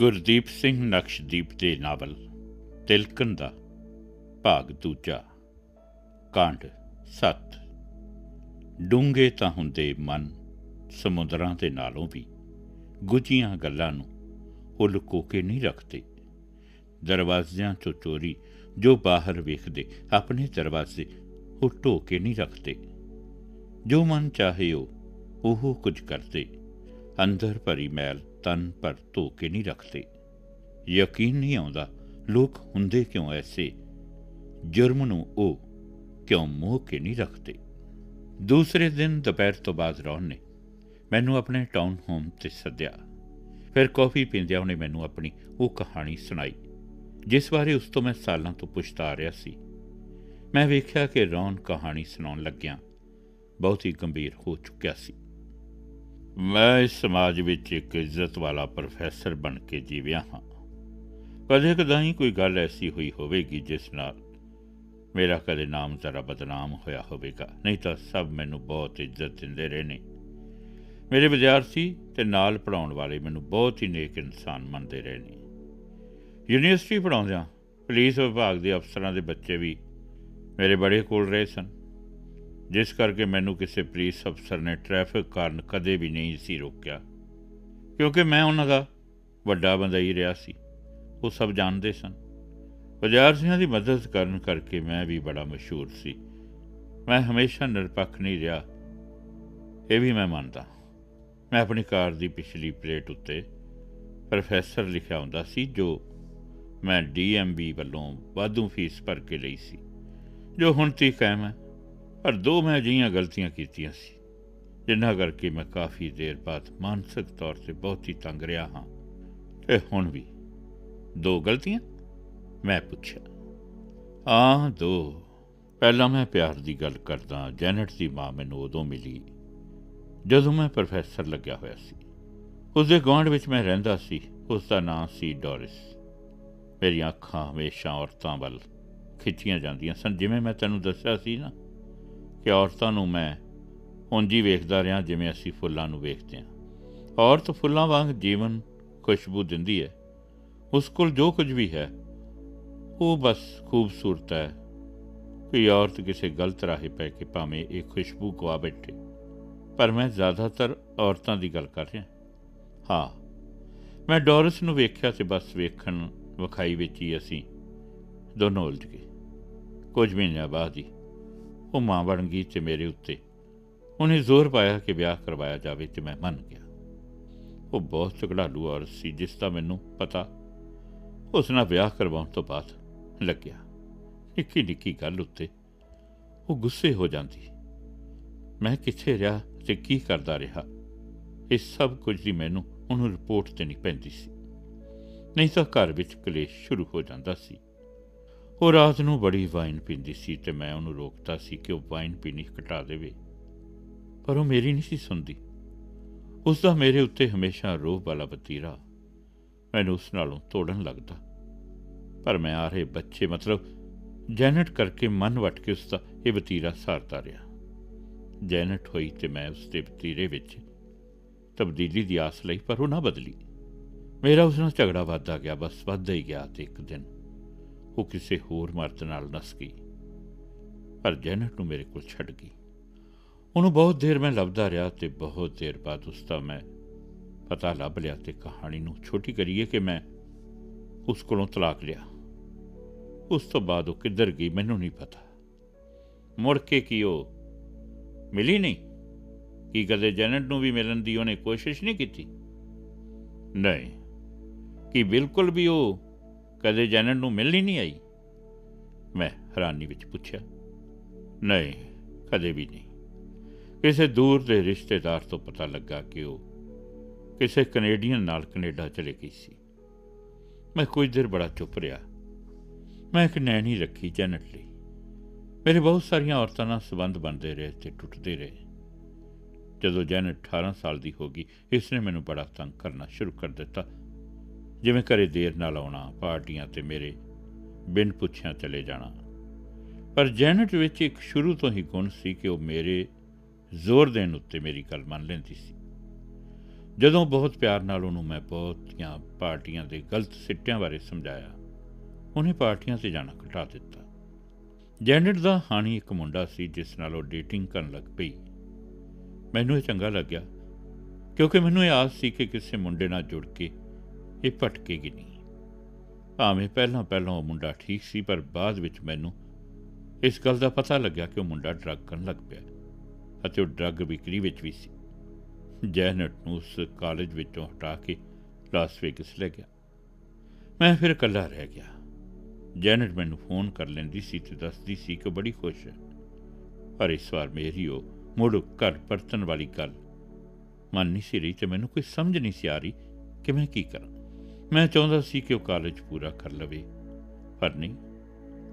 ਗੁਰਦੀਪ ਸਿੰਘ ਨਕਸ਼ਦੀਪ ਦੇ ਨਾਵਲ, ਤਿਲਕਣ ਦਾ, ਭਾਗ ਦੂਜਾ, ਕਾਂਡ 7 ਡੂੰਗੇ ਤਾਂ ਹੁੰਦੇ ਮਨ, ਸਮੁੰਦਰਾਂ ਦੇ ਨਾਲੋਂ ਵੀ, ਗੁੱਝੀਆਂ ਗੱਲਾਂ ਨੂੰ ਉਹ ਲੁਕੋ ਕੇ ਨਹੀਂ ਰੱਖਦੇ। ਦਰਵਾਜ਼ਿਆਂ ਚੋਂ ਚੋਰੀ ਜੋ ਬਾਹਰ ਵੇਖਦੇ, ਆਪਣੇ ਦਰਵਾਜ਼ੇ ਉਹ ਢੋ ਕੇ ਨਹੀਂ ਰੱਖਦੇ। ਜੋ ਮਨ ਚਾਹੇ ਉਹ ਉਹ ਕੁਝ ਕਰਦੇ। ਅੰਦਰ ਭਰੀ ਮੈਲ ਤਨ ਪਰ ਧੋ ਕੇ ਨਹੀਂ ਰੱਖਦੇ। ਯਕੀਨ ਨਹੀਂ ਆਉਂਦਾ, ਲੋਕ ਹੁੰਦੇ ਕਿਉਂ ਐਸੇ? ਜੁਰਮ ਨੂੰ ਉਹ ਕਿਉਂ ਮੋਹ ਕੇ ਨਹੀਂ ਰੱਖਦੇ? ਦੂਸਰੇ ਦਿਨ ਦੁਪਹਿਰ ਤੋਂ ਬਾਅਦ ਰੌਣ ਨੇ। ਮੈਨੂੰ ਆਪਣੇ ਟਾਊਨ ਹੋਮ ਤੇ ਸੱਦਿਆ। ਫਿਰ ਕਾਫੀ ਪੀਂਦਿਆਂ ਉਹਨੇ ਮੈਨੂੰ ਆਪਣੀ ਉਹ ਕਹਾਣੀ ਸੁਣਾਈ, ਜਿਸ ਬਾਰੇ ਉਸ ਤੋਂ ਮੈਂ ਸਾਲਾਂ ਤੋਂ ਪੁੱਛਦਾ ਆ ਰਿਹਾ ਸੀ। ਮੈਂ ਵੇਖਿਆ ਕਿ ਰੌਣ ਕਹਾਣੀ ਸੁਣਾਉਣ ਲੱਗਿਆ ਬਹੁਤ ਹੀ ਗੰਭੀਰ ਹੋ ਚੁੱਕਿਆ ਸੀ। ਮੈਂ ਇਸ ਸਮਾਜ ਵਿੱਚ ਇੱਕ ਇੱਜ਼ਤ ਵਾਲਾ ਪ੍ਰੋਫੈਸਰ ਬਣ ਕੇ ਜੀਵਿਆ ਹਾਂ। ਕਦੇ ਕਦਾਈ ਕੋਈ ਗੱਲ ਐਸੀ ਹੋਈ ਹੋਵੇਗੀ ਜਿਸ ਨਾਲ ਮੇਰਾ ਕਦੇ ਨਾਮ ਜ਼ਰਾ ਬਦਨਾਮ ਹੋਇਆ ਹੋਵੇਗਾ। ਨਹੀਂ ਤਾਂ ਸਭ ਮੈਨੂੰ ਬਹੁਤ ਇੱਜ਼ਤ ਦਿੰਦੇ ਰਹੇ ਨੇ। ਮੇਰੇ ਵਿਦਿਆਰਥੀ ਤੇ ਨਾਲ ਪੜਾਉਣ ਵਾਲੇ ਮੈਨੂੰ ਬਹੁਤ ਹੀ ਨੇਕ ਇਨਸਾਨ ਮੰਨਦੇ ਰਹੇ ਨੇ। ਯੂਨੀਵਰਸਿਟੀ ਪੜਾਉਂਦਿਆਂ ਪੁਲਿਸ ਵਿਭਾਗ ਦੇ ਅਫਸਰਾਂ ਦੇ ਬੱਚੇ ਵੀ ਮੇਰੇ ਬੜੇ ਕੋਲ ਰਹੇ ਸਨ। ਜਿਸ ਕਰਕੇ ਮੈਨੂੰ ਕਿਸੇ ਪੁਲਿਸ ਅਫਸਰ ਨੇ ਟ੍ਰੈਫਿਕ ਕਾਰਨ ਕਦੇ ਵੀ ਨਹੀਂ ਸੀ ਰੋਕਿਆ। ਕਿਉਂਕਿ ਮੈਂ ਉਹਨਾਂ ਦਾ ਵੱਡਾ ਬੰਦਾ ਹੀ ਰਿਹਾ ਸੀ। ਉਹ ਸਭ ਜਾਣਦੇ ਸਨ। ਵਿਦਿਆਰਥੀਆਂ ਦੀ ਮਦਦ ਕਰਨ ਕਰਕੇ ਮੈਂ ਵੀ ਬੜਾ ਮਸ਼ਹੂਰ ਸੀ। ਮੈਂ ਹਮੇਸ਼ਾ ਨਿਰਪੱਖ ਨਹੀਂ ਰਿਹਾ। ਇਹ ਵੀ ਮੈਂ ਮੰਨਦਾ। ਮੈਂ ਆਪਣੀ ਕਾਰ ਦੀ ਪਿਛਲੀ ਪਲੇਟ ਉੱਤੇ ਪ੍ਰੋਫੈਸਰ ਲਿਖਿਆ ਹੁੰਦਾ ਸੀ, ਜੋ ਮੈਂ ਡੀਐਮਬੀ ਵੱਲੋਂ ਵਾਧੂ ਫੀਸ ਭਰ ਕੇ ਲਈ ਸੀ। ਜੋ ਹੁਣ ਤੀਕ ਕਾਇਮ ਹੈ। ਪਰ ਦੋ ਮੈਂ ਅਜਿਹੀਆਂ ਗਲਤੀਆਂ ਕੀਤੀਆਂ ਸੀ, ਜਿਨ੍ਹਾਂ ਕਰਕੇ ਮੈਂ ਕਾਫੀ ਦੇਰ ਬਾਅਦ ਮਾਨਸਿਕ ਤੌਰ ਤੇ ਬਹੁਤ ਹੀ ਤੰਗ ਰਿਹਾ ਹਾਂ। ਤੇ ਹੁਣ ਵੀ। ਦੋ ਗਲਤੀਆਂ? ਮੈਂ ਪੁੱਛਿਆ। ਆ ਦੋ। ਪਹਿਲਾਂ ਮੈਂ ਪਿਆਰ ਦੀ ਗੱਲ ਕਰਦਾ, ਜੈਨਟ ਦੀ ਮਾਂ ਮੈਨੂੰ ਉਦੋਂ ਮਿਲੀ, ਜਦੋਂ ਮੈਂ ਪ੍ਰੋਫੈਸਰ ਲੱਗਿਆ ਹੋਇਆ ਸੀ। ਉਸ ਦੇ ਗਵਾਂਢ ਵਿੱਚ ਮੈਂ ਰਹਿੰਦਾ ਸੀ। ਉਸ ਦਾ ਨਾਮ ਸੀ ਡੋਰਿਸ। ਮੇਰੀਆਂ ਅੱਖਾਂ, ਹਮੇਸ਼ਾ ਔਰਤਾਂ ਵੱਲ ਖਿੱਚੀਆਂ ਜਾਂਦੀਆਂ ਸਨ, ਜਿਵੇਂ ਮੈਂ ਤੈਨੂੰ ਦੱਸਿਆ ਸੀ ਨਾ। ਕਿ ਔਰਤਾਂ ਨੂੰ ਮੈਂ ਉਂਝ ਵੇਖਦਾ ਰਿਹਾ ਜਿਵੇਂ ਅਸੀਂ ਫੁੱਲਾਂ ਨੂੰ ਵੇਖਦੇ ਹਾਂ। ਔਰਤ ਫੁੱਲਾਂ ਵਾਂਗ ਜੀਵਨ ਖੁਸ਼ਬੂ ਦਿੰਦੀ ਹੈ। ਉਸ ਕੋਲ ਜੋ ਕੁਝ ਵੀ ਹੈ, ਉਹ ਬਸ ਖੂਬਸੂਰਤ ਹੈ। ਕੋਈ ਔਰਤ ਕਿਸੇ ਗਲਤ ਰਾਹੇ ਪੈ ਕੇ ਭਾਵੇਂ ਇਹ ਖੁਸ਼ਬੂ ਗਵਾ ਬੈਠੇ। ਪਰ ਮੈਂ ਜ਼ਿਆਦਾਤਰ ਔਰਤਾਂ ਦੀ ਗੱਲ ਕਰ ਰਿਹਾ। ਹਾਂ, ਮੈਂ ਡੋਰਸ ਨੂੰ ਵੇਖਿਆ ਤੇ ਬਸ ਵੇਖਣ ਵਿਖਾਈ ਵਿੱਚ ਹੀ ਅਸੀਂ ਦੋਨੋਂ ਉਲਝ ਗਏ। ਕੁਝ ਮਹੀਨਿਆਂ ਬਾਅਦ ਹੀ ਉਹ ਮਾਂ ਬਣ ਗਈ ਤੇ ਮੇਰੇ ਉੱਤੇ। ਉਹਨੇ ਜ਼ੋਰ ਪਾਇਆ ਕਿ ਵਿਆਹ ਕਰਵਾਇਆ ਜਾਵੇ ਤੇ ਮੈਂ ਮੰਨ ਗਿਆ। ਉਹ ਬਹੁਤ ਝਗੜਾਲੂ ਔਰਤ ਸੀ, ਜਿਸ ਦਾ ਮੈਨੂੰ ਪਤਾ। ਉਸ ਨਾਲ ਵਿਆਹ ਕਰਵਾਉਣ ਤੋਂ ਬਾਅਦ ਲੱਗਿਆ। ਨਿੱਕੀ ਨਿੱਕੀ ਗੱਲ ਉੱਤੇ ਉਹ ਗੁੱਸੇ ਹੋ ਜਾਂਦੀ। ਮੈਂ ਕਿੱਥੇ ਰਿਹਾ ਤੇ ਕੀ ਕਰਦਾ ਰਿਹਾ? ਇਹ ਸਭ ਕੁਝ ਦੀ ਮੈਨੂੰ ਉਹਨੂੰ ਰਿਪੋਰਟ ਦੇਣੀ ਪੈਂਦੀ ਸੀ। ਨਹੀਂ ਤਾਂ ਘਰ ਵਿੱਚ ਕਲੇਸ਼ ਸ਼ੁਰੂ ਹੋ ਜਾਂਦਾ ਸੀ। ਉਹ ਰਾਤ ਨੂੰ ਬੜੀ ਵਾਈਨ ਪੀਂਦੀ ਸੀ ਤੇ ਮੈਂ ਉਹਨੂੰ ਰੋਕਦਾ ਸੀ ਕਿ ਉਹ ਵਾਈਨ ਪੀਣੀ ਘਟਾ ਦੇਵੇ। ਪਰ ਉਹ ਮੇਰੀ ਨਹੀਂ ਸੀ ਸੁਣਦੀ। ਉਸ ਦਾ ਮੇਰੇ ਉੱਤੇ ਹਮੇਸ਼ਾ ਰੋਹ ਵਾਲਾ ਬਤੀਰਾ ਮੈਨੂੰ ਉਸ ਨਾਲੋਂ ਤੋੜਨ ਲੱਗਦਾ। ਪਰ ਮੈਂ ਆ ਰਹੇ ਬੱਚੇ, ਮਤਲਬ ਜੈਨਟ ਕਰਕੇ ਮਨ ਵਟ ਕੇ ਉਸ ਦਾ ਇਹ ਵਤੀਰਾ ਸਾਰਦਾ ਰਿਹਾ। ਜੈਨਟ ਹੋਈ ਤੇ ਮੈਂ ਉਸ ਦੇ ਵਤੀਰੇ ਵਿੱਚ ਤਬਦੀਲੀ ਦੀ ਆਸ ਲਈ ਪਰ ਉਹ ਨਾ ਬਦਲੀ। ਮੇਰਾ ਉਸ ਨਾਲ ਝਗੜਾ ਵੱਧਦਾ ਗਿਆ, ਬਸ ਵੱਧਦਾ ਹੀ ਗਿਆ ਤੇ ਇੱਕ ਦਿਨ ਉਹ ਕਿਸੇ ਹੋਰ ਮਰਦ ਨਾਲ ਨਸ ਗਈ। ਪਰ ਜੈਨਟ ਨੂੰ ਮੇਰੇ ਕੋਲ ਛੱਡ ਗਈ। ਉਹਨੂੰ ਬਹੁਤ ਦੇਰ ਮੈਂ ਲੱਭਦਾ ਰਿਹਾ ਤੇ ਬਹੁਤ ਦੇਰ ਬਾਅਦ ਉਸ ਦਾ ਮੈਂ ਪਤਾ ਲੱਭ ਲਿਆ ਤੇ ਕਹਾਣੀ ਨੂੰ ਛੋਟੀ ਕਰੀਏ ਕਿ ਮੈਂ ਉਸ ਕੋਲੋਂ ਤਲਾਕ ਲਿਆ। ਉਸ ਤੋਂ ਬਾਅਦ ਉਹ ਕਿੱਧਰ ਗਈ ਮੈਨੂੰ ਨਹੀਂ ਪਤਾ। ਮੁੜ ਕੇ ਕੀ ਉਹ ਮਿਲੀ ਨਹੀਂ? ਕੀ ਕਦੇ ਜੈਨਟ ਨੂੰ ਵੀ ਮਿਲਣ ਦੀ ਉਹਨੇ ਕੋਸ਼ਿਸ਼ ਨਹੀਂ ਕੀਤੀ? ਨਹੀਂ। ਕਿ ਬਿਲਕੁਲ ਵੀ ਉਹ ਕਦੇ ਜੈਨਟ ਨੂੰ ਮਿਲ ਹੀ ਨਹੀਂ ਆਈ? ਮੈਂ ਹੈਰਾਨੀ ਵਿੱਚ ਪੁੱਛਿਆ। ਨਹੀਂ, ਕਦੇ ਵੀ ਨਹੀਂ। ਕਿਸੇ ਦੂਰ ਦੇ ਰਿਸ਼ਤੇਦਾਰ ਤੋਂ ਪਤਾ ਲੱਗਾ ਕਿ ਉਹ ਕਿਸੇ ਕੈਨੇਡੀਅਨ ਨਾਲ ਕੈਨੇਡਾ ਚਲੇ ਗਈ ਸੀ। ਮੈਂ ਕੁਝ ਦੇਰ ਬੜਾ ਚੁੱਪ ਰਿਹਾ। ਮੈਂ ਇੱਕ ਨੈਣੀ ਰੱਖੀ ਜੈਨਟ ਲਈ। ਮੇਰੇ ਬਹੁਤ ਸਾਰੀਆਂ ਔਰਤਾਂ ਨਾਲ ਸਬੰਧ ਬਣਦੇ ਰਹੇ ਤੇ ਟੁੱਟਦੇ ਰਹੇ। ਜਦੋਂ ਜੈਨਟ 18 ਸਾਲ ਦੀ ਹੋ ਗਈ, ਇਸ ਨੇ ਮੈਨੂੰ ਬੜਾ ਤੰਗ ਕਰਨਾ ਸ਼ੁਰੂ ਕਰ ਦਿੱਤਾ। ਜਿਵੇਂ ਘਰੇ ਦੇਰ ਨਾਲ ਆਉਣਾ, ਪਾਰਟੀਆਂ ਤੇ ਮੇਰੇ ਬਿਨ ਪੁੱਛਿਆ ਚਲੇ ਜਾਣਾ। ਪਰ ਜੈਨਟ ਵਿੱਚ ਇੱਕ ਸ਼ੁਰੂ ਤੋਂ ਹੀ ਗੁਣ ਸੀ ਕਿ ਉਹ ਮੇਰੇ ਜ਼ੋਰ ਦੇਣ ਉੱਤੇ ਮੇਰੀ ਗੱਲ ਮੰਨ ਲੈਂਦੀ ਸੀ। ਜਦੋਂ ਬਹੁਤ ਪਿਆਰ ਨਾਲ ਉਹਨੂੰ ਮੈਂ ਬਹੁਤੀਆਂ ਪਾਰਟੀਆਂ ਦੇ ਗਲਤ ਸਿੱਟਿਆਂ ਬਾਰੇ ਸਮਝਾਇਆ, ਉਹਨੇ ਪਾਰਟੀਆਂ ਤੇ ਜਾਣਾ ਘਟਾ ਦਿੱਤਾ। ਜੈਨਟ ਦਾ ਹਾਣੀ ਇੱਕ ਮੁੰਡਾ ਸੀ ਜਿਸ ਨਾਲ ਉਹ ਡੇਟਿੰਗ ਕਰਨ ਲੱਗ ਪਈ। ਮੈਨੂੰ ਇਹ ਚੰਗਾ ਲੱਗਿਆ, ਕਿਉਂਕਿ ਮੈਨੂੰ ਇਹ ਆਸ ਸੀ ਕਿ ਕਿਸੇ ਮੁੰਡੇ ਨਾਲ ਜੁੜ ਕੇ ਇਹ ਭਟਕੇਗੀ ਨਹੀਂ। ਭਾਵੇਂ ਪਹਿਲਾਂ ਪਹਿਲਾਂ ਉਹ ਮੁੰਡਾ ਠੀਕ ਸੀ, ਪਰ ਬਾਅਦ ਵਿੱਚ ਮੈਨੂੰ ਇਸ ਗੱਲ ਦਾ ਪਤਾ ਲੱਗਿਆ ਕਿ ਉਹ ਮੁੰਡਾ ਡਰੱਗ ਕਰਨ ਲੱਗ ਪਿਆ ਅਤੇ ਉਹ ਡਰੱਗ ਵਿਕਰੀ ਵਿੱਚ ਵੀ ਸੀ। ਜੈਨਟ ਨੂੰ ਉਸ ਕਾਲਜ ਵਿੱਚੋਂ ਹਟਾ ਕੇ ਲਾਸ ਵੇਗਸ ਲੈ ਗਿਆ। ਮੈਂ ਫਿਰ ਇਕੱਲਾ ਰਹਿ ਗਿਆ। ਜੈਨਟ ਮੈਨੂੰ ਫੋਨ ਕਰ ਲੈਂਦੀ ਸੀ ਤੇ ਦੱਸਦੀ ਸੀ ਕਿ ਬੜੀ ਖੁਸ਼ ਹੈ। ਪਰ ਇਸ ਵਾਰ ਮੇਰੀ ਉਹ ਮੁੜ ਘਰ ਪਰਤਣ ਵਾਲੀ ਗੱਲ ਮਨ ਨਹੀਂ ਸੀ ਰਹੀ ਤੇ ਮੈਨੂੰ ਕੋਈ ਸਮਝ ਨਹੀਂ ਸੀ ਆ ਰਹੀ ਕਿ ਮੈਂ ਕੀ ਕਰਾਂ। ਮੈਂ ਚਾਹੁੰਦਾ ਸੀ ਕਿ ਉਹ ਕਾਲਜ ਪੂਰਾ ਕਰ ਲਵੇ, ਪਰ ਨਹੀਂ,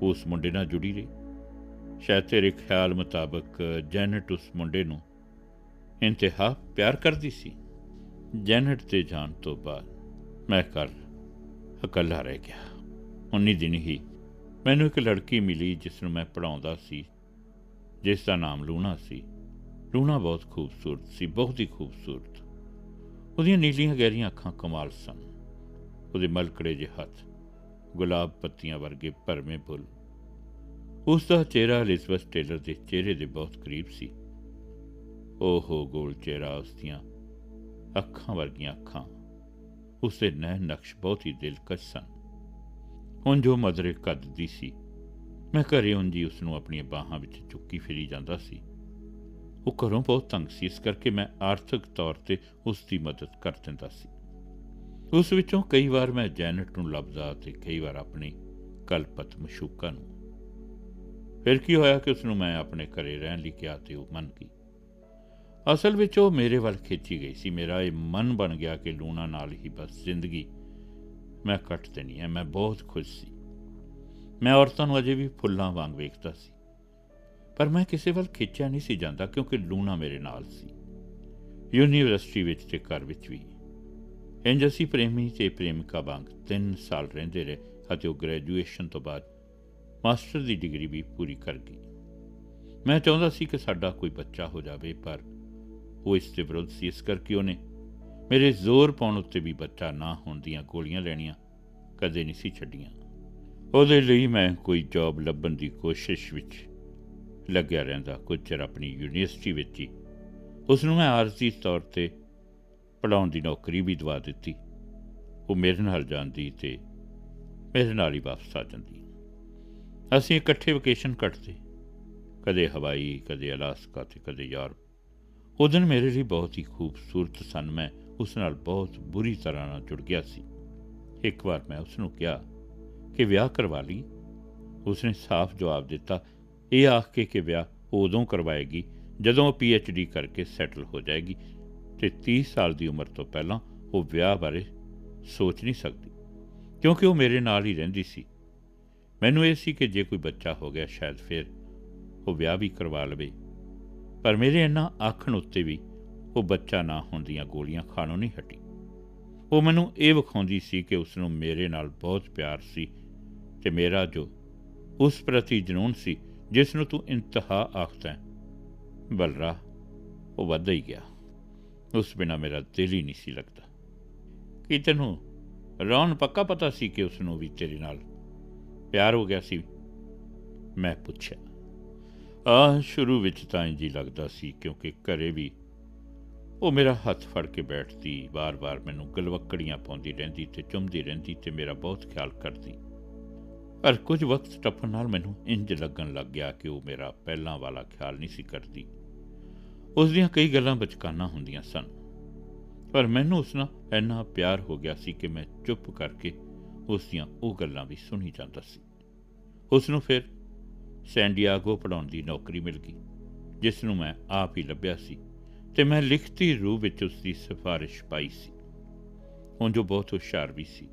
ਉਸ ਮੁੰਡੇ ਨਾਲ ਜੁੜੀ ਰਹੀ। ਸ਼ਾਇਦ ਤੇਰੇ ਖਿਆਲ ਮੁਤਾਬਕ ਜੈਨਟ ਉਸ ਮੁੰਡੇ ਨੂੰ ਇੰਤਹਾ ਪਿਆਰ ਕਰਦੀ ਸੀ। ਜੈਨਟ ਤੇ ਜਾਣ ਤੋਂ ਬਾਅਦ ਮੈਂ ਕਰ ਇਕੱਲਾ ਰਹਿ ਗਿਆ। ਉਨੀ ਦਿਨ ਹੀ ਮੈਨੂੰ ਇੱਕ ਲੜਕੀ ਮਿਲੀ ਜਿਸ ਨੂੰ ਮੈਂ ਪੜਾਉਂਦਾ ਸੀ, ਜਿਸ ਦਾ ਨਾਮ ਲੂਣਾ ਸੀ। ਲੂਣਾ ਬਹੁਤ ਖੂਬਸੂਰਤ ਸੀ, ਬਹੁਤ ਹੀ ਖੂਬਸੂਰਤ। ਉਹਦੀਆਂ ਨੀਲੀਆਂ ਗਹਿਰੀਆਂ ਅੱਖਾਂ ਕਮਾਲ ਸਨ। ਉਹਦੇ ਮਲਕੜੇ ਜਿਹੇ ਹੱਥ, ਗੁਲਾਬ ਪੱਤੀਆਂ ਵਰਗੇ ਭਰਵੇਂ ਫੁੱਲ। ਉਸ ਦਾ ਚਿਹਰਾ ਐਲਿਜ਼ਬਥ ਟੇਲਰ ਦੇ ਚਿਹਰੇ ਦੇ ਬਹੁਤ ਕਰੀਬ ਸੀ। ਓਹੋ ਗੋਲ ਚਿਹਰਾ ਉਸ ਦੀਆਂ ਅੱਖਾਂ ਵਰਗੀਆਂ ਅੱਖਾਂ। ਉਸ ਦੇ ਨੈਣ ਨਕਸ਼ ਬਹੁਤ ਹੀ ਦਿਲਕਸ਼ ਸਨ। ਹੁਣ ਜੋ ਮਦਰੇ ਕੱਦ ਦੀ ਸੀ। ਮੈਂ ਘਰੇ ਉਂਜੀ ਉਸ ਨੂੰ ਆਪਣੀਆਂ ਬਾਹਾਂ ਵਿੱਚ ਚੁੱਕੀ ਫਿਰੀ ਜਾਂਦਾ ਸੀ। ਉਹ ਘਰੋਂ ਬਹੁਤ ਤੰਗ ਸੀ, ਇਸ ਕਰਕੇ ਮੈਂ ਆਰਥਿਕ ਤੌਰ ਤੇ ਉਸ ਦੀ ਮਦਦ ਕਰ ਦਿੰਦਾ ਸੀ। ਉਸ ਵਿੱਚੋਂ ਕਈ ਵਾਰ ਮੈਂ ਜੈਨਟ ਨੂੰ ਲੱਭਦਾ ਤੇ ਕਈ ਵਾਰ ਆਪਣੀ ਕਲਪਤ ਮਸ਼ੂਕਾ ਨੂੰ। ਫਿਰ ਕੀ ਹੋਇਆ ਕਿ ਉਸ ਨੂੰ ਮੈਂ ਆਪਣੇ ਘਰੇ ਰਹਿਣ ਲਈ ਕਿਹਾ ਤੇ ਉਹ ਮੰਨ ਗਈ। ਅਸਲ ਵਿੱਚ ਉਹ ਮੇਰੇ ਵੱਲ ਖਿੱਚੀ ਗਈ ਸੀ। ਮੇਰਾ ਇਹ ਮਨ ਬਣ ਗਿਆ ਕਿ ਲੂਣਾ ਨਾਲ ਹੀ ਬਸ ਜ਼ਿੰਦਗੀ ਮੈਂ ਕੱਟ ਦੇਣੀ ਹੈ। ਮੈਂ ਬਹੁਤ ਖੁਸ਼ ਸੀ। ਮੈਂ ਔਰਤਾਂ ਨੂੰ ਅਜੇ ਵੀ ਫੁੱਲਾਂ ਵਾਂਗ ਵੇਖਦਾ ਸੀ। ਪਰ ਮੈਂ ਕਿਸੇ ਵੱਲ ਖਿੱਚਿਆ ਨਹੀਂ ਸੀ ਜਾਂਦਾ ਕਿਉਂਕਿ ਲੂਣਾ ਮੇਰੇ ਨਾਲ ਸੀ। ਯੂਨੀਵਰਸਿਟੀ ਵਿੱਚ ਤੇ ਘਰ ਵਿੱਚ ਵੀ। ਇੰਜ ਅਸੀਂ ਪ੍ਰੇਮੀ ਤੇ ਪ੍ਰੇਮਿਕਾ ਵਾਂਗ 3 ਸਾਲ ਰਹਿੰਦੇ ਰਹੇ ਅਤੇ ਉਹ ਗ੍ਰੈਜੂਏਸ਼ਨ ਤੋਂ ਬਾਅਦ ਮਾਸਟਰ ਦੀ ਡਿਗਰੀ ਵੀ ਪੂਰੀ ਕਰ ਗਈ ਮੈਂ ਚਾਹੁੰਦਾ ਸੀ ਕਿ ਸਾਡਾ ਕੋਈ ਬੱਚਾ ਹੋ ਜਾਵੇ ਪਰ ਉਹ ਇਸ ਦੇ ਵਿਰੁੱਧ ਸੀ ਇਸ ਕਰਕੇ ਉਹਨੇ ਮੇਰੇ ਜ਼ੋਰ ਪਾਉਣ ਉੱਤੇ ਵੀ ਬੱਚਾ ਨਾ ਹੋਣ ਦੀਆਂ ਗੋਲੀਆਂ ਲੈਣੀਆਂ ਕਦੇ ਨਹੀਂ ਸੀ ਛੱਡੀਆਂ ਉਹਦੇ ਲਈ ਮੈਂ ਕੋਈ ਜੌਬ ਲੱਭਣ ਦੀ ਕੋਸ਼ਿਸ਼ ਵਿੱਚ ਲੱਗਿਆ ਰਹਿੰਦਾ ਕੁਝ ਚਿਰ ਆਪਣੀ ਯੂਨੀਵਰਸਿਟੀ ਵਿੱਚ ਹੀ ਉਸ ਨੂੰ ਮੈਂ ਆਰਜ਼ੀ ਤੌਰ ਤੇ ਪੜਾਉਣ ਦੀ ਨੌਕਰੀ ਵੀ ਦਵਾ ਦਿੱਤੀ। ਉਹ ਮੇਰੇ ਨਾਲ ਜਾਂਦੀ ਤੇ ਮੇਰੇ ਨਾਲ ਹੀ ਵਾਪਸ ਆ ਜਾਂਦੀ। ਅਸੀਂ ਇਕੱਠੇ ਵਕੇਸ਼ਨ ਕੱਟਦੇ। ਕਦੇ ਹਵਾਈ, ਕਦੇ ਅਲਾਸਕਾ ਤੇ ਕਦੇ ਯੂਰਪ ਉਹ ਦਿਨ ਮੇਰੇ ਲਈ ਬਹੁਤ ਹੀ ਖੂਬਸੂਰਤ ਸਨ। ਮੈਂ ਉਸ ਨਾਲ ਬਹੁਤ ਬੁਰੀ ਤਰ੍ਹਾਂ ਨਾਲ ਜੁੜ ਗਿਆ ਸੀ। ਇੱਕ ਵਾਰ ਮੈਂ ਉਸ ਨੂੰ ਕਿਹਾ ਕਿ ਵਿਆਹ ਕਰਵਾ ਲਈ। ਉਸਨੇ ਸਾਫ਼ ਜਵਾਬ ਦਿੱਤਾ। ਇਹ ਆਖ ਕੇ ਕਿ ਵਿਆਹ ਉਦੋਂ ਕਰਵਾਏਗੀ ਜਦੋਂ ਉਹ ਡੀ ਕਰਕੇ ਸੈਟਲ ਹੋ ਜਾਏਗੀ। ਤੇ 30 ਸਾਲ ਦੀ ਉਮਰ ਤੋਂ ਪਹਿਲਾਂ ਉਹ ਵਿਆਹ ਬਾਰੇ ਸੋਚ ਨਹੀਂ ਸਕਦੀ, ਕਿਉਂਕਿ ਉਹ ਮੇਰੇ ਨਾਲ ਹੀ ਰਹਿੰਦੀ ਸੀ। ਮੈਨੂੰ ਇਹ ਸੀ ਕਿ ਜੇ ਕੋਈ ਬੱਚਾ ਹੋ ਗਿਆ, ਸ਼ਾਇਦ ਫਿਰ ਉਹ ਵਿਆਹ ਵੀ ਕਰਵਾ ਲਵੇ। ਪਰ ਮੇਰੇ ਇੰਨਾ ਆਖਣ ਉੱਤੇ ਵੀ ਉਹ ਬੱਚਾ ਨਾ ਹੋਣ ਦੀਆਂ ਗੋਲੀਆਂ ਖਾਣੋਂ ਨਹੀਂ ਹਟੀ। ਉਹ ਮੈਨੂੰ ਇਹ ਵਿਖਾਉਂਦੀ ਸੀ ਕਿ ਉਸ ਨੂੰ ਮੇਰੇ ਨਾਲ ਬਹੁਤ ਪਿਆਰ ਸੀ ਤੇ ਮੇਰਾ ਜੋ ਉਸ ਪ੍ਰਤੀ ਜਨੂਨ ਸੀ, ਜਿਸ ਨੂੰ ਤੂੰ ਇੰਤਹਾ ਆਖਦਾ ਹੈ ਬਲਰਾ ਉਹ ਵੱਧ ਹੀ ਗਿਆ। ਉਸ ਬਿਨਾ ਮੇਰਾ ਦਿਲ ਹੀ ਨਹੀਂ ਸੀ ਲੱਗਦਾ। ਕਿ ਤੈਨੂੰ ਰੌਣ ਪੱਕਾ ਪਤਾ ਸੀ ਕਿ ਉਸ ਨੂੰ ਵੀ ਤੇਰੇ ਨਾਲ ਪਿਆਰ ਹੋ ਗਿਆ ਸੀ? ਮੈਂ ਪੁੱਛਿਆ। ਆ ਸ਼ੁਰੂ ਵਿੱਚ ਤਾਂ ਇੰਜ ਹੀ ਲੱਗਦਾ ਸੀ, ਕਿਉਂਕਿ ਘਰੇ ਵੀ ਉਹ ਮੇਰਾ ਹੱਥ ਫੜ ਕੇ ਬੈਠਦੀ, ਵਾਰ-ਵਾਰ ਮੈਨੂੰ ਗਲਵੱਕੜੀਆਂ ਪਾਉਂਦੀ ਰਹਿੰਦੀ ਤੇ ਚੁੰਮਦੀ ਰਹਿੰਦੀ ਤੇ ਮੇਰਾ ਬਹੁਤ ਖਿਆਲ ਕਰਦੀ। ਪਰ ਕੁਝ ਵਕਤ ਟੱਪਣ ਨਾਲ ਮੈਨੂੰ ਇੰਜ ਲੱਗਣ ਲੱਗ ਗਿਆ ਕਿ ਉਹ ਮੇਰਾ ਪਹਿਲਾਂ ਵਾਲਾ ਖਿਆਲ ਨਹੀਂ ਸੀ ਕਰਦੀ। ਉਸ ਦੀਆਂ ਕਈ ਗੱਲਾਂ ਬਚਕਾਨਾ ਹੁੰਦੀਆਂ ਸਨ। ਪਰ ਮੈਨੂੰ ਉਸ ਨਾਲ ਇੰਨਾ ਪਿਆਰ ਹੋ ਗਿਆ ਸੀ ਕਿ ਮੈਂ ਚੁੱਪ ਕਰਕੇ ਉਸ ਦੀਆਂ ਉਹ ਗੱਲਾਂ ਵੀ ਸੁਣੀ ਜਾਂਦਾ ਸੀ। ਉਸ ਨੂੰ ਫਿਰ ਸੈਂਡੀਆਗੋ ਪੜਾਉਣ ਦੀ ਨੌਕਰੀ ਮਿਲ ਗਈ, ਜਿਸ ਨੂੰ ਮੈਂ ਆਪ ਹੀ ਲੱਭਿਆ ਸੀ ਤੇ ਮੈਂ ਲਿਖਤੀ ਰੂਪ ਵਿੱਚ ਉਸ ਦੀ ਸਿਫਾਰਿਸ਼ ਪਾਈ ਸੀ। ਹੁਣ ਜੋ ਬਹੁਤ ਹੁਸ਼ਿਆਰ ਵੀ ਸੀ।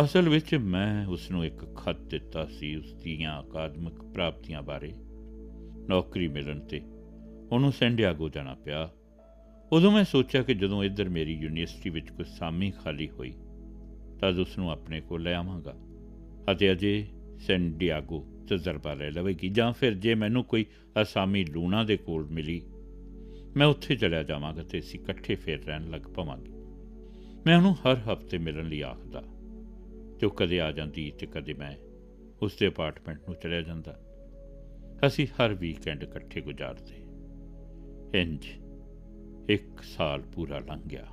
ਅਸਲ ਵਿੱਚ ਮੈਂ ਉਸ ਨੂੰ ਇੱਕ ਖਤ ਦਿੱਤਾ ਸੀ ਉਸ ਦੀਆਂ ਅਕਾਦਮਿਕ ਪ੍ਰਾਪਤੀਆਂ ਬਾਰੇ। ਨੌਕਰੀ ਮਿਲਣ ਤੇ ਉਹਨੂੰ ਸੈਂਡੀਆਗੋ ਜਾਣਾ ਪਿਆ। ਉਦੋਂ ਮੈਂ ਸੋਚਿਆ ਕਿ ਜਦੋਂ ਇੱਧਰ ਮੇਰੀ ਯੂਨੀਵਰਸਿਟੀ ਵਿੱਚ ਕੋਈ ਸਾਮੀ ਖਾਲੀ ਹੋਈ ਤਦ ਉਸ ਨੂੰ ਆਪਣੇ ਕੋਲ ਲੈ ਆਵਾਂਗਾ। ਅਤੇ ਅਜੇ ਸੈਂਡੀਆਗੋ ਤਜਰਬਾ ਲੈ ਲਵੇਗੀ, ਜਾਂ ਫਿਰ ਜੇ ਮੈਨੂੰ ਕੋਈ ਅਸਾਮੀ ਲੂਣਾ ਦੇ ਕੋਲ ਮਿਲੀ, ਮੈਂ ਉੱਥੇ ਚਲਿਆ ਜਾਵਾਂਗਾ ਤੇ ਅਸੀਂ ਇਕੱਠੇ ਫੇਰ ਰਹਿਣ ਲੱਗ ਪਵਾਂਗੇ। ਮੈਂ ਉਹਨੂੰ ਹਰ ਹਫ਼ਤੇ ਮਿਲਣ ਲਈ ਆਖਦਾ, ਜੋ ਕਦੇ ਆ ਜਾਂਦੀ ਤੇ ਕਦੇ ਮੈਂ ਉਸ ਦੇ ਅਪਾਰਟਮੈਂਟ ਨੂੰ ਚਲਿਆ ਜਾਂਦਾ। ਅਸੀਂ ਹਰ ਵੀਕਐਂਡ ਇਕੱਠੇ ਗੁਜ਼ਾਰਦੇ। ਇੰਜ ਇੱਕ ਸਾਲ ਪੂਰਾ ਲੰਘ ਗਿਆ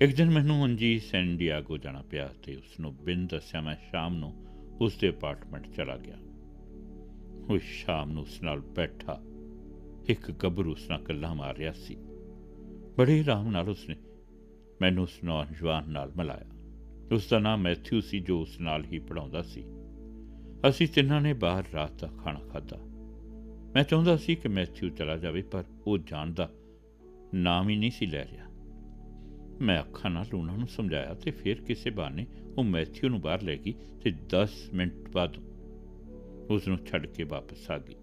ਇੱਕ ਦਿਨ ਮੈਨੂੰ ਉਂਜੀ ਸੈਨ ਡੀਆਗੋ ਜਾਣਾ ਪਿਆ ਤੇ ਉਸ ਨੂੰ ਬਿਨ ਦੱਸਿਆ ਮੈਂ ਸ਼ਾਮ ਨੂੰ ਉਸ ਦੇ ਅਪਾਰਟਮੈਂਟ ਚਲਾ ਗਿਆ। ਉਸ ਸ਼ਾਮ ਨੂੰ ਉਸ ਨਾਲ ਬੈਠਾ, ਇੱਕ ਗੱਭਰੂ ਉਸ ਨਾਲ ਗੱਲਾਂ ਮਾਰ ਰਿਹਾ ਸੀ। ਬੜੇ ਆਰਾਮ ਨਾਲ ਉਸਨੇ ਮੈਨੂੰ ਉਸ ਨੌਜਵਾਨ ਨਾਲ ਮਿਲਾਇਆ। ਉਸ ਦਾ ਨਾਮ ਮੈਥਿਊ ਸੀ ਜੋ ਉਸ ਨਾਲ ਹੀ ਪੜਾਉਂਦਾ ਸੀ। ਅਸੀਂ ਤਿੰਨਾਂ ਨੇ ਬਾਹਰ ਰਾਤ ਦਾ ਖਾਣਾ ਖਾਧਾ। ਮੈਂ ਚਾਹੁੰਦਾ ਸੀ ਕਿ ਮੈਥਿਊ ਚਲਾ ਜਾਵੇ, ਪਰ ਉਹ ਜਾਣਦਾ ਨਾਮ ਹੀ ਨਹੀਂ ਸੀ ਲੈ ਰਿਹਾ। ਮੈਂ ਅੱਖਾਂ ਨਾਲ ਉਹਨਾਂ ਨੂੰ ਸਮਝਾਇਆ ਤੇ ਫਿਰ ਕਿਸੇ ਬਹਾਨੇ ਉਹ ਮੈਥਿਊ ਨੂੰ ਬਾਹਰ ਲੈ ਗਈ ਤੇ 10 ਮਿੰਟ ਬਾਅਦ ਉਸ ਨੂੰ ਛੱਡ ਕੇ ਵਾਪਸ ਆ ਗਈ।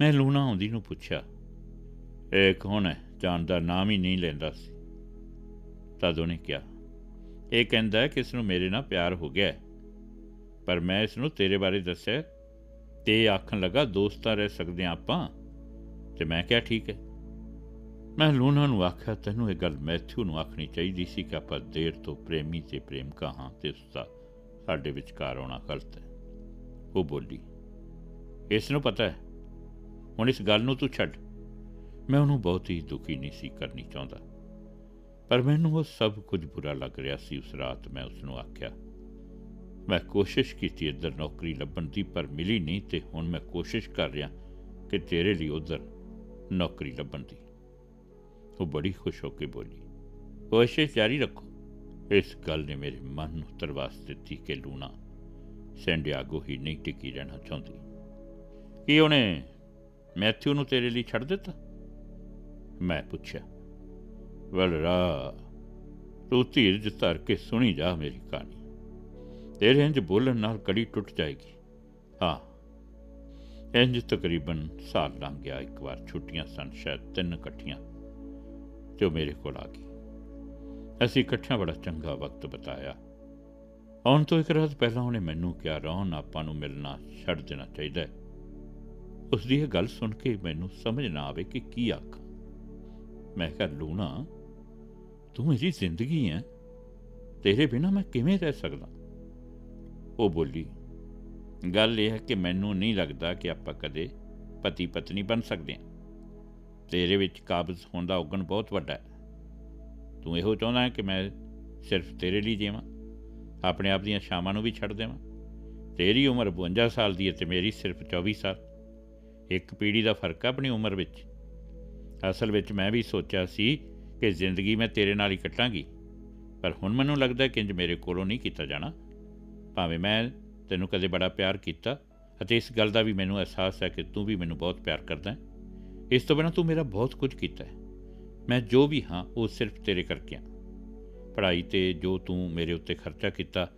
ਮੈਂ ਲੂਣਾ ਆਉਂਦੀ ਨੂੰ ਪੁੱਛਿਆ, ਇਹ ਕੌਣ ਹੈ? ਜਾਣਦਾ ਨਾਮ ਹੀ ਨਹੀਂ ਲੈਂਦਾ ਸੀ। ਤਦ ਉਹਨੇ ਕਿਹਾ, ਇਹ ਕਹਿੰਦਾ ਕਿ ਇਸ ਨੂੰ ਮੇਰੇ ਨਾਲ ਪਿਆਰ ਹੋ ਗਿਆ ਪਰ ਮੈਂ ਇਸ ਨੂੰ ਤੇਰੇ ਬਾਰੇ ਦੱਸਿਆ ਤੇ ਆਖਣ ਲੱਗਾ, ਦੋਸਤਾਂ ਰਹਿ ਸਕਦੇ ਆਪਾਂ। ਤੇ ਮੈਂ ਕਿਹਾ, ਠੀਕ ਹੈ। ਮੈਂ ਲੂਨਾ ਨੂੰ ਆਖਿਆ, ਤੈਨੂੰ ਇਹ ਗੱਲ ਮੈਥਿਊ ਨੂੰ ਆਖਣੀ ਚਾਹੀਦੀ ਸੀ ਕਿ ਆਪਾਂ ਦੇਰ ਤੋਂ ਪ੍ਰੇਮੀ ਤੇ ਪ੍ਰੇਮਿਕਾ ਹਾਂ ਤੇ ਉਸ ਦਾ ਸਾਡੇ ਵਿਚਕਾਰ ਆਉਣਾ ਗਲਤ ਹੈ। ਉਹ ਬੋਲੀ, ਇਸ ਨੂੰ ਪਤਾ ਹੈ। ਹੁਣ ਇਸ ਗੱਲ ਨੂੰ ਤੂੰ ਛੱਡ। ਮੈਂ ਉਹਨੂੰ ਬਹੁਤ ਹੀ ਦੁਖੀ ਨਹੀਂ ਸੀ ਕਰਨੀ ਚਾਹੁੰਦਾ। ਪਰ ਮੈਨੂੰ ਉਹ ਸਭ ਕੁਝ ਬੁਰਾ ਲੱਗ ਰਿਹਾ ਸੀ ਉਸ ਰਾਤ ਮੈਂ ਉਸ ਨੂੰ ਆਖਿਆ ਮੈਂ ਕੋਸ਼ਿਸ਼ ਕੀਤੀ ਇੱਧਰ ਨੌਕਰੀ ਲੱਭਣ ਦੀ, ਪਰ ਮਿਲੀ ਨਹੀਂ ਤੇ ਹੁਣ ਮੈਂ ਕੋਸ਼ਿਸ਼ ਕਰ ਰਿਹਾ ਕਿ ਤੇਰੇ ਲਈ ਉਧਰ ਨੌਕਰੀ ਲੱਭਣ ਦੀ। ਉਹ ਬੜੀ ਖੁਸ਼ ਹੋ ਕੇ ਬੋਲੀ, ਕੋਸ਼ਿਸ਼ ਜਾਰੀ ਰੱਖੋ। ਇਸ ਗੱਲ ਨੇ ਮੇਰੇ ਮਨ ਨੂੰ ਤਰਵਾਸ ਦਿੱਤੀ ਕਿ ਲੂਣਾ ਸੈਂਡੀਆਗੋ ਹੀ ਨਹੀਂ ਟਿਕੀ ਰਹਿਣਾ ਚਾਹੁੰਦੀ। ਕੀ ਉਹਨੇ ਮੈਥਿਊ ਨੂੰ ਤੇਰੇ ਲਈ ਛੱਡ ਦਿੱਤਾ? ਮੈਂ ਪੁੱਛਿਆ, ਵਲਰਾ, ਤੂੰ ਧੀਰਜ ਧਰ ਕੇ ਸੁਣੀ ਜਾ ਮੇਰੀ ਕਹਾਣੀ। ਤੇਰੇ ਇੰਜ ਬੋਲਣ ਨਾਲ ਕੜੀ ਟੁੱਟ ਜਾਏਗੀ। ਹਾਂ, ਇੰਜ ਤਕਰੀਬਨ ਸਾਲ ਲੰਘ ਗਿਆ ਇੱਕ ਵਾਰ ਛੁੱਟੀਆਂ ਸਨ, ਸ਼ਾਇਦ ਤਿੰਨ ਇਕੱਠੀਆਂ, ਜੋ ਮੇਰੇ ਕੋਲ ਆ ਗਈ। ਅਸੀਂ ਇਕੱਠਿਆਂ ਬੜਾ ਚੰਗਾ ਵਕਤ ਬਤਾਇਆ। ਆਉਣ ਤੋਂ ਇੱਕ ਰਾਤ ਪਹਿਲਾਂ ਉਹਨੇ ਮੈਨੂੰ ਕਿਹਾ, ਰੌਣ, ਆਪਾਂ ਨੂੰ ਮਿਲਣਾ ਛੱਡ ਦੇਣਾ ਚਾਹੀਦਾ ਹੈ। ਉਸ ਦੀ ਇਹ ਗੱਲ ਸੁਣ ਕੇ ਮੈਨੂੰ ਸਮਝ ਨਾ ਆਵੇ ਕਿ ਕੀ ਆਖਾਂ। ਮੈਂ ਕਿਹਾ, ਲੂਣਾ, ਤੂੰ ਮੇਰੀ ਜ਼ਿੰਦਗੀ ਹੈ। ਤੇਰੇ ਬਿਨਾ ਮੈਂ ਕਿਵੇਂ ਰਹਿ ਸਕਦਾ? ਉਹ ਬੋਲੀ, ਗੱਲ ਇਹ ਹੈ ਕਿ ਮੈਨੂੰ ਨਹੀਂ ਲੱਗਦਾ ਕਿ ਆਪਾਂ ਕਦੇ ਪਤੀ ਪਤਨੀ ਬਣ ਸਕਦੇ ਹਾਂ। ਤੇਰੇ ਵਿੱਚ ਕਾਬਜ਼ ਹੋਣ ਦਾ ਔਗਣ ਬਹੁਤ ਵੱਡਾ ਹੈ। ਤੂੰ ਇਹੋ ਚਾਹੁੰਦਾ ਹੈ ਕਿ ਮੈਂ ਸਿਰਫ ਤੇਰੇ ਲਈ ਜੀਵਾਂ, ਆਪਣੇ ਆਪ ਦੀਆਂ ਸ਼ਾਮਾਂ ਨੂੰ ਵੀ ਛੱਡ ਦੇਵਾਂ। ਤੇਰੀ ਉਮਰ 52 ਸਾਲ ਦੀ ਹੈ ਤੇ ਮੇਰੀ ਸਿਰਫ 24 ਸਾਲ। ਇੱਕ ਪੀੜ੍ਹੀ ਦਾ ਫ਼ਰਕ ਹੈ ਆਪਣੀ ਉਮਰ ਵਿੱਚ। ਅਸਲ ਵਿੱਚ ਮੈਂ ਵੀ ਸੋਚਿਆ ਸੀ ਕਿ ਜ਼ਿੰਦਗੀ ਮੈਂ ਤੇਰੇ ਨਾਲ ਹੀ ਕੱਟਾਂਗੀ, ਪਰ ਹੁਣ ਮੈਨੂੰ ਲੱਗਦਾ ਕਿ ਇੰਜ ਮੇਰੇ ਕੋਲੋਂ ਨਹੀਂ ਕੀਤਾ ਜਾਣਾ। ਭਾਵੇਂ ਮੈਂ ਤੈਨੂੰ ਕਦੇ ਬੜਾ ਪਿਆਰ ਕੀਤਾ ਅਤੇ ਇਸ ਗੱਲ ਦਾ ਵੀ ਮੈਨੂੰ ਅਹਿਸਾਸ ਹੈ ਕਿ ਤੂੰ ਵੀ ਮੈਨੂੰ ਬਹੁਤ ਪਿਆਰ ਕਰਦਾ ਹੈ। ਇਸ ਤੋਂ ਬਿਨਾਂ ਤੂੰ ਮੇਰਾ ਬਹੁਤ ਕੁਝ ਕੀਤਾ ਹੈ। ਮੈਂ ਜੋ ਵੀ ਹਾਂ, ਉਹ ਸਿਰਫ ਤੇਰੇ ਕਰਕੇ ਹਾਂ। ਪੜ੍ਹਾਈ ਤੇ ਜੋ ਤੂੰ ਮੇਰੇ ਉੱਤੇ ਖਰਚਾ ਕੀਤਾ,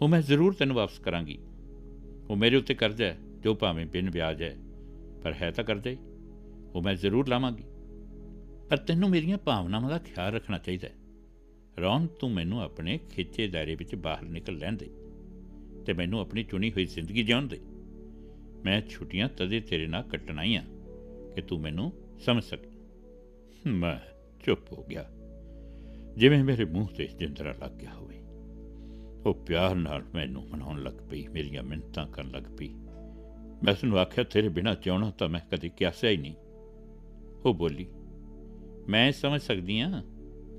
ਉਹ ਮੈਂ ਜ਼ਰੂਰ ਤੈਨੂੰ ਵਾਪਸ ਕਰਾਂਗੀ। ਉਹ ਮੇਰੇ ਉੱਤੇ ਕਰਜ਼ਾ ਹੈ, ਜੋ ਭਾਵੇਂ ਬਿਨ ਵਿਆਜ ਹੈ, ਪਰ ਹੈ ਤਾਂ ਕਰਜ਼ਾ ਹੀ। ਉਹ ਮੈਂ ਜ਼ਰੂਰ ਲਾਵਾਂਗੀ। ਪਰ ਤੈਨੂੰ ਮੇਰੀਆਂ ਭਾਵਨਾਵਾਂ ਦਾ ਖਿਆਲ ਰੱਖਣਾ ਚਾਹੀਦਾ ਹੈ। ਰੌਣ, ਤੂੰ ਮੈਨੂੰ ਆਪਣੇ ਖਿੱਚੇ ਦਾਇਰੇ ਵਿੱਚ ਬਾਹਰ ਨਿਕਲ ਲੈਣ ਦੇ। ਤੇ ਮੈਨੂੰ ਆਪਣੀ ਚੁਣੀ ਹੋਈ ਜ਼ਿੰਦਗੀ ਜਿਉਣ ਦੇ। ਮੈਂ ਛੁੱਟੀਆਂ ਤਦੇ ਤੇਰੇ ਨਾਲ ਕੱਟਣਾ ਹੀ ਆ ਕਿ ਤੂੰ ਮੈਨੂੰ ਸਮਝ ਸਕੇ। ਮੈਂ ਚੁੱਪ ਹੋ ਗਿਆ। ਜਿਵੇਂ ਮੇਰੇ ਮੂੰਹ ਤੇ ਜਿੰਦਰਾ ਲੱਗ ਗਿਆ ਹੋਵੇ। ਉਹ ਪਿਆਰ ਨਾਲ ਮੈਨੂੰ ਮਨਾਉਣ ਲੱਗ ਪਈ, ਮੇਰੀਆਂ ਮਿੰਤਾਂ ਕਰਨ ਲੱਗ ਪਈ। ਮੈਂ ਉਸ ਨੂੰ ਆਖਿਆ, ਤੇਰੇ ਬਿਨਾ ਚਾਹਣਾ ਤਾਂ ਮੈਂ ਕਦੇ ਕਿਆਸਿਆ ਹੀ ਨਹੀਂ। ਉਹ ਬੋਲੀ, ਮੈਂ ਸਮਝ ਸਕਦੀ ਹਾਂ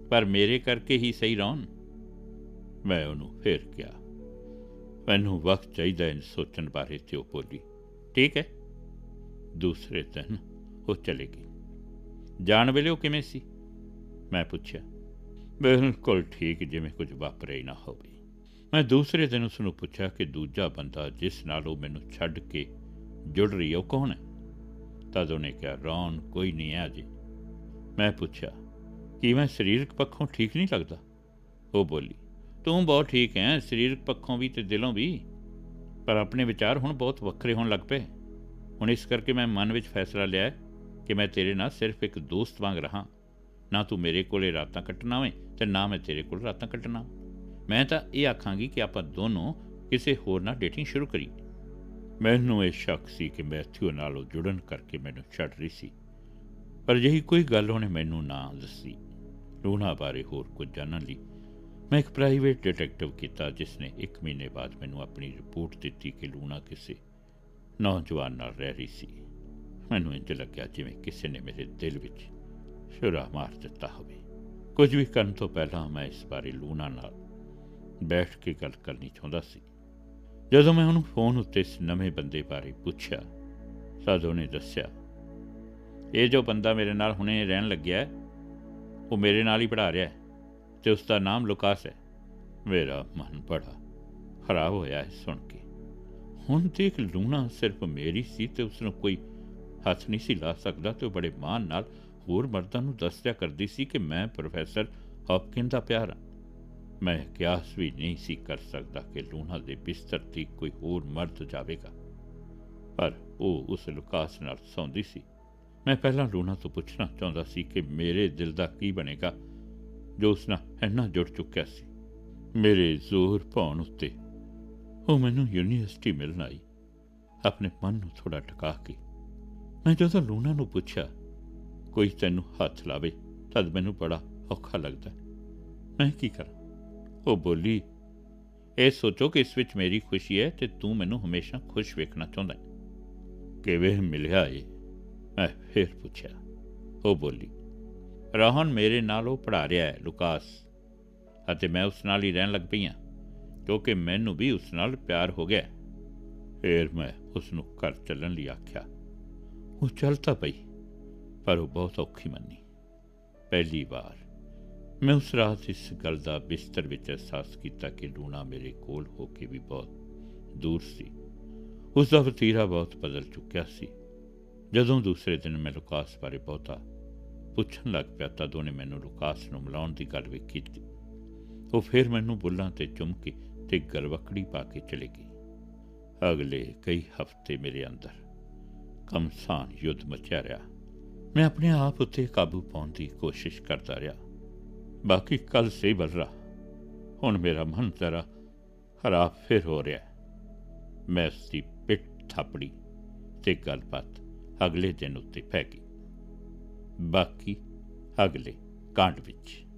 ਪਰ ਮੇਰੇ ਕਰਕੇ ਹੀ ਸਹੀ ਰਹਨ ਮੈਂ ਉਹਨੂੰ ਫੇਰ ਕਿਹਾ ਮੈਨੂੰ ਵਕਤ ਚਾਹੀਦਾ ਹੈ ਸੋਚਣ ਬਾਰੇ, ਤੇ ਉਹ ਬੋਲੀ, ਠੀਕ ਹੈ। ਦੂਸਰੇ ਦਿਨ ਉਹ ਚਲੇ ਗਈ। ਜਾਣ ਵੇਲੇ ਉਹ ਕਿਵੇਂ ਸੀ? ਮੈਂ ਪੁੱਛਿਆ। ਬਿਲਕੁਲ ਠੀਕ, ਜਿਵੇਂ ਕੁਝ ਵਾਪਰਿਆ ਹੀ ਨਾ ਹੋਵੇ। ਮੈਂ ਦੂਸਰੇ ਦਿਨ ਉਸ ਨੂੰ ਪੁੱਛਿਆ ਕਿ ਦੂਜਾ ਬੰਦਾ ਜਿਸ ਨਾਲ ਉਹ ਮੈਨੂੰ ਛੱਡ ਕੇ ਜੁੜ ਰਹੀ ਹੈ, ਉਹ ਕੌਣ ਹੈ? ਤਦ ਉਹਨੇ ਕਿਹਾ, ਰੌਣ, ਕੋਈ ਨਹੀਂ ਹੈ ਅਜੇ। ਮੈਂ ਪੁੱਛਿਆ, ਕਿ ਮੈਂ ਸਰੀਰਕ ਪੱਖੋਂ ਠੀਕ ਨਹੀਂ ਲੱਗਦਾ? ਉਹ ਬੋਲੀ ਤੂੰ ਬਹੁਤ ਠੀਕ ਹੈ ਸਰੀਰਕ ਪੱਖੋਂ ਵੀ ਤੇ ਦਿਲੋਂ ਵੀ, ਪਰ ਆਪਣੇ ਵਿਚਾਰ ਹੁਣ ਬਹੁਤ ਵੱਖਰੇ ਹੋਣ ਲੱਗ ਪਏ। ਹੁਣ ਇਸ ਕਰਕੇ ਮੈਂ ਮਨ ਵਿੱਚ ਫੈਸਲਾ ਲਿਆ ਕਿ ਮੈਂ ਤੇਰੇ ਨਾਲ ਸਿਰਫ ਇੱਕ ਦੋਸਤ ਵਾਂਗ ਰਹਾ। ਨਾ ਤੂੰ ਮੇਰੇ ਕੋਲੇ ਰਾਤਾਂ ਕੱਟਣਾ ਹੋਵੇ ਤੇ ਨਾ ਮੈਂ ਤੇਰੇ ਕੋਲ ਰਾਤਾਂ ਕੱਟਣਾ। ਮੈਂ ਤਾਂ ਇਹ ਆਖਾਂਗੀ ਕਿ ਆਪਾਂ ਦੋਨੋਂ ਕਿਸੇ ਹੋਰ ਨਾਲ ਡੇਟਿੰਗ ਸ਼ੁਰੂ ਕਰੀ। ਮੈਨੂੰ ਇਹ ਸ਼ੱਕ ਸੀ ਕਿ ਮੈਥਿਊ ਨਾਲੋਂ ਜੁੜਨ ਕਰਕੇ ਮੈਨੂੰ ਛੱਡ ਰਹੀ ਸੀ। ਪਰ ਜਿਹੀ ਕੋਈ ਗੱਲ ਉਹਨੇ ਮੈਨੂੰ ਨਾ ਦੱਸੀ। ਲੂਣਾ ਬਾਰੇ ਹੋਰ ਕੁਝ ਜਾਣਨ ਲਈ ਮੈਂ ਇੱਕ ਪ੍ਰਾਈਵੇਟ ਡਿਟੈਕਟਿਵ ਕੀਤਾ ਜਿਸ ਨੇ 1 ਮਹੀਨੇ ਬਾਅਦ ਮੈਨੂੰ ਆਪਣੀ ਰਿਪੋਰਟ ਦਿੱਤੀ ਕਿ ਲੂਣਾ ਕਿਸੇ ਨੌਜਵਾਨ ਨਾਲ ਰਹਿ ਰਹੀ ਸੀ। ਮੈਨੂੰ ਇੰਜ ਲੱਗਿਆ ਜਿਵੇਂ ਕਿਸੇ ਨੇ ਮੇਰੇ ਦਿਲ ਵਿੱਚ ਛੁਰਾ ਮਾਰ ਦਿੱਤਾ ਹੋਵੇ। ਕੁਝ ਵੀ ਕਰਨ ਤੋਂ ਪਹਿਲਾਂ ਮੈਂ ਇਸ ਬਾਰੇ ਲੂਣਾ ਨਾਲ ਬੈਠ ਕੇ ਗੱਲ ਕਰਨੀ ਚਾਹੁੰਦਾ ਸੀ। ਜਦੋਂ ਮੈਂ ਉਹਨੂੰ ਫੋਨ ਉੱਤੇ ਇਸ ਨਵੇਂ ਬੰਦੇ ਬਾਰੇ ਪੁੱਛਿਆ ਤਦ ਉਹਨੇ ਦੱਸਿਆ, ਇਹ ਜੋ ਬੰਦਾ ਮੇਰੇ ਨਾਲ ਹੁਣੇ ਰਹਿਣ ਲੱਗਿਆ ਉਹ ਮੇਰੇ ਨਾਲ ਹੀ ਪੜਾ ਰਿਹਾ ਹੈ। ਤੇ ਉਸ ਦਾ ਨਾਮ ਲੁਕਾਸ ਹੈ। ਮੇਰਾ ਮਨ ਬੜਾ ਖਰਾਬ ਹੋਇਆ ਹੈ ਸੁਣ ਕੇ। ਹੁਣ ਦੇਖ ਲੂਣਾ, ਸਿਰਫ ਮੇਰੀ ਸੀ ਤੇ ਉਸ ਨੂੰ ਕੋਈ ਹੱਥ ਨਹੀਂ ਸੀ ਲਾ ਸਕਦਾ ਤੇ ਉਹ ਬੜੇ ਮਾਣ ਨਾਲ ਹੋਰ ਮਰਦਾਂ ਨੂੰ ਦੱਸਿਆ ਕਰਦੀ ਸੀ ਕਿ ਮੈਂ ਪ੍ਰੋਫੈਸਰ ਹੌਪਕਿਨ ਦਾ ਪਿਆਰ ਹਾਂ। ਮੈਂ ਕਿਆਸ ਵੀ ਨਹੀਂ ਸੀ ਕਰ ਸਕਦਾ ਕਿ ਲੂਣਾ ਦੇ ਬਿਸਤਰ ਤੇ ਕੋਈ ਹੋਰ ਮਰਦ ਜਾਵੇਗਾ। ਪਰ ਉਹ ਉਸ ਲੁਕਾਸ ਨਾਲ ਸੌਂਦੀ ਸੀ। ਮੈਂ ਪਹਿਲਾਂ ਲੂਣਾ ਤੋਂ ਪੁੱਛਣਾ ਚਾਹੁੰਦਾ ਸੀ ਕਿ ਮੇਰੇ ਦਿਲ ਦਾ ਕੀ ਬਣੇਗਾ। ਜੋ ਉਸ ਨਾਲ ਇੰਨਾ ਜੁੜ ਚੁੱਕਿਆ ਸੀ, ਮੇਰੇ ਜ਼ੋਰ ਪਾਉਣ ਉੱਤੇ ਉਹ ਮੈਨੂੰ ਯੂਨੀਵਰਸਿਟੀ ਮਿਲਣ ਆਈ, ਆਪਣੇ ਮਨ ਨੂੰ ਥੋੜਾ ਟਿਕਾ ਕੇ। ਮੈਂ ਜਦੋਂ ਲੂਣਾ ਨੂੰ ਪੁੱਛਿਆ, ਕੋਈ ਤੈਨੂੰ ਹੱਥ ਲਾਵੇ, ਤਦ ਮੈਨੂੰ ਬੜਾ ਔਖਾ ਲੱਗਦਾ ਮੈਂ ਕੀ ਕਰਾਂ? ਉਹ ਬੋਲੀ, ਇਹ ਸੋਚੋ ਕਿ ਇਸ ਵਿੱਚ ਮੇਰੀ ਖੁਸ਼ੀ ਹੈ ਤੇ ਤੂੰ ਮੈਨੂੰ ਹਮੇਸ਼ਾ ਖੁਸ਼ ਵੇਖਣਾ ਚਾਹੁੰਦਾ ਹੈ। ਕਿਵੇਂ ਮਿਲਿਆ ਏ ਮੈਂ ਫਿਰ ਪੁੱਛਿਆ। ਉਹ ਬੋਲੀ ਰਾਹਨ ਮੇਰੇ ਨਾਲ ਉਹ ਪੜਾ ਰਿਹਾ ਹੈ, ਲੁਕਾਸ। ਅਤੇ ਮੈਂ ਉਸ ਨਾਲ ਹੀ ਰਹਿਣ ਲੱਗ ਪਈ ਹਾਂ, ਕਿਉਂਕਿ ਮੈਨੂੰ ਵੀ ਉਸ ਨਾਲ ਪਿਆਰ ਹੋ ਗਿਆ। ਹੈ। ਫਿਰ ਮੈਂ ਉਸ ਨੂੰ ਘਰ ਚੱਲਣ ਲਈ ਆਖਿਆ, ਉਹ ਚੱਲ ਤਾਂ ਪਈ, ਪਰ ਉਹ ਬਹੁਤ ਔਖੀ ਮੰਨੀ। ਪਹਿਲੀ ਵਾਰ ਮੈਂ ਉਸ ਰਾਤ ਇਸ ਗੱਲ ਦਾ ਬਿਸਤਰ ਵਿੱਚ ਅਹਿਸਾਸ ਕੀਤਾ ਕਿ ਲੂਣਾ ਮੇਰੇ ਕੋਲ ਹੋ ਕੇ ਵੀ ਬਹੁਤ ਦੂਰ ਸੀ। ਉਸ ਦਾ ਵਤੀਰਾ ਬਹੁਤ ਬਦਲ ਚੁੱਕਿਆ ਸੀ। ਜਦੋਂ ਦੂਸਰੇ ਦਿਨ ਮੈਂ ਲੁਕਾਸ ਬਾਰੇ ਬਹੁਤਾ ਪੁੱਛਣ ਲੱਗ ਪਿਆ ਤਾਂ ਦੋਨੇ ਮੈਨੂੰ ਲੁਕਾਸ ਨੂੰ ਮਿਲਾਉਣ ਦੀ ਗੱਲ ਵੀ ਕੀਤੀ। ਉਹ ਫਿਰ ਮੈਨੂੰ ਬੁੱਲਾਂ ਤੇ ਚੁੰਮ ਕੇ ਤੇ ਗਲਵਕੜੀ ਪਾ ਕੇ ਚਲੇ ਗਈ। ਅਗਲੇ ਕਈ ਹਫ਼ਤੇ ਮੇਰੇ ਅੰਦਰ ਕਮਸਾਨ ਯੁੱਧ ਮਚਿਆ ਰਿਹਾ। ਮੈਂ ਆਪਣੇ ਆਪ ਉੱਤੇ ਕਾਬੂ ਪਾਉਣ ਦੀ ਕੋਸ਼ਿਸ਼ ਕਰਦਾ ਰਿਹਾ। ਬਾਕੀ ਕੱਲ ਸੇ ਬਲਰਾ ਹੁਣ ਮੇਰਾ ਮਨ ਜ਼ਰਾ ਖਰਾਬ ਫਿਰ ਹੋ ਰਿਹਾ। ਮੈਂ ਉਸ ਦੀ ਪਿੱਠ ਥਾਪੜੀ ਤੇ ਗੱਲਬਾਤ ਅਗਲੇ ਦਿਨ ਉੱਤੇ ਪੈ ਗਈ। ਬਾਕੀ ਅਗਲੇ ਕਾਂਡ ਵਿੱਚ।